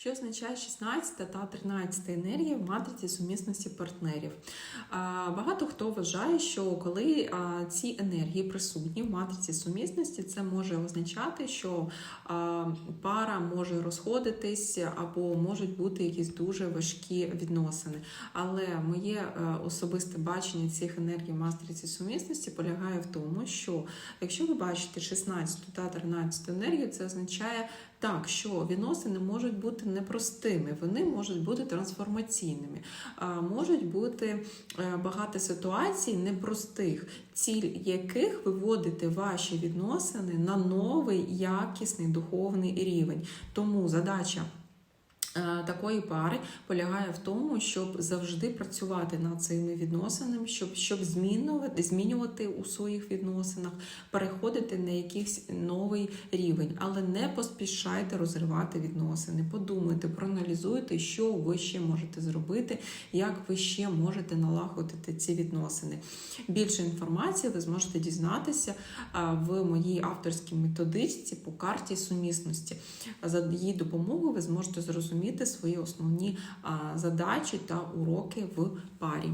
Що означає 16 та 13 енергія в матриці сумісності партнерів? Багато хто вважає, що коли ці енергії присутні в матриці сумісності, це може означати, що пара може розходитись або можуть бути якісь дуже важкі відносини. Але моє е, особисте бачення цих енергій в матриці сумісності полягає в тому, що якщо ви бачите 16 та 13 енергію, це означає так, що відносини можуть бути непростими, вони можуть бути трансформаційними, можуть бути е, багато ситуацій непростих, ціль яких виводити ваші відносини на новий якісний духовний рівень. Тому задача. Е, Такої пари полягає в тому, щоб завжди працювати над цими відносинами, щоб, щоб змінювати, змінювати у своїх відносинах, переходити на якийсь новий рівень, але не поспішайте розривати відносини. Подумайте, проаналізуйте, що ви ще можете зробити, як ви ще можете налагодити ці відносини. Більше інформації ви зможете дізнатися в моїй авторській методичці по карті сумісності. За її допомогою ви зможете зрозуміти свої основні задачі та уроки в парі.